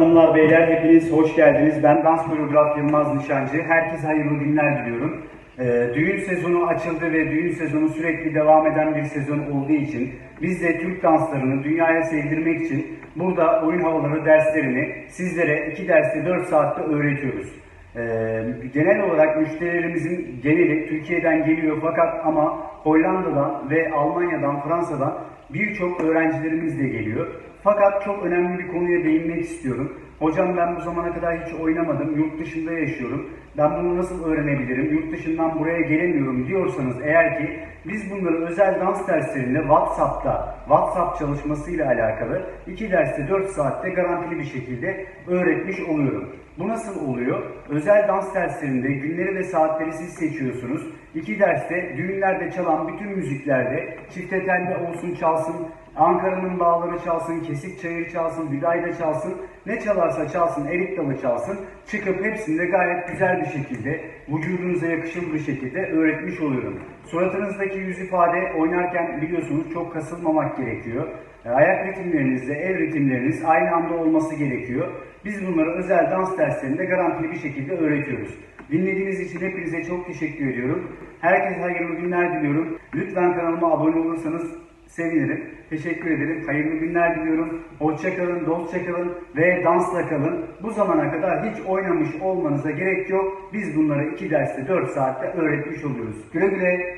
hanımlar, beyler hepiniz hoş geldiniz. Ben dans koreograf Yılmaz Nişancı. Herkese hayırlı günler diliyorum. Ee, düğün sezonu açıldı ve düğün sezonu sürekli devam eden bir sezon olduğu için biz de Türk danslarını dünyaya sevdirmek için burada oyun havaları derslerini sizlere 2 derste 4 saatte öğretiyoruz. Ee, genel olarak müşterilerimizin geneli Türkiye'den geliyor fakat ama Hollanda'dan ve Almanya'dan, Fransa'dan birçok öğrencilerimiz de geliyor. Fakat çok önemli bir konuya değinmek istiyorum. Hocam ben bu zamana kadar hiç oynamadım, yurt dışında yaşıyorum. Ben bunu nasıl öğrenebilirim, yurt dışından buraya gelemiyorum diyorsanız eğer ki biz bunları özel dans derslerinde WhatsApp'ta, WhatsApp çalışmasıyla alakalı 2 derste 4 saatte garantili bir şekilde öğretmiş oluyorum. Bu nasıl oluyor? Özel dans derslerinde günleri ve saatleri siz seçiyorsunuz. İki derste düğünlerde çalan bütün müziklerde çifte telli olsun çalsın, Ankara'nın bağları çalsın, kesik çayır çalsın, Gülayda çalsın, ne çalarsa çalsın, erik dalı çalsın, çıkıp hepsini de gayet güzel bir şekilde, vücudunuza yakışır bir şekilde öğretmiş oluyorum. Suratınızdaki yüz ifade oynarken biliyorsunuz çok kasılmamak gerekiyor. E, Ayak ritimlerinizle el ritimleriniz aynı anda olması gerekiyor. Biz bunları özel dans derslerinde garantili bir şekilde öğretiyoruz. Dinlediğiniz için hepinize çok teşekkür ediyorum. Herkese hayırlı günler diliyorum. Lütfen kanalıma abone olursanız sevinirim. Teşekkür ederim. Hayırlı günler diliyorum. Hoşça kalın, dostça kalın ve dansla kalın. Bu zamana kadar hiç oynamış olmanıza gerek yok. Biz bunları 2 derste 4 saatte öğretmiş oluyoruz. Güle güle.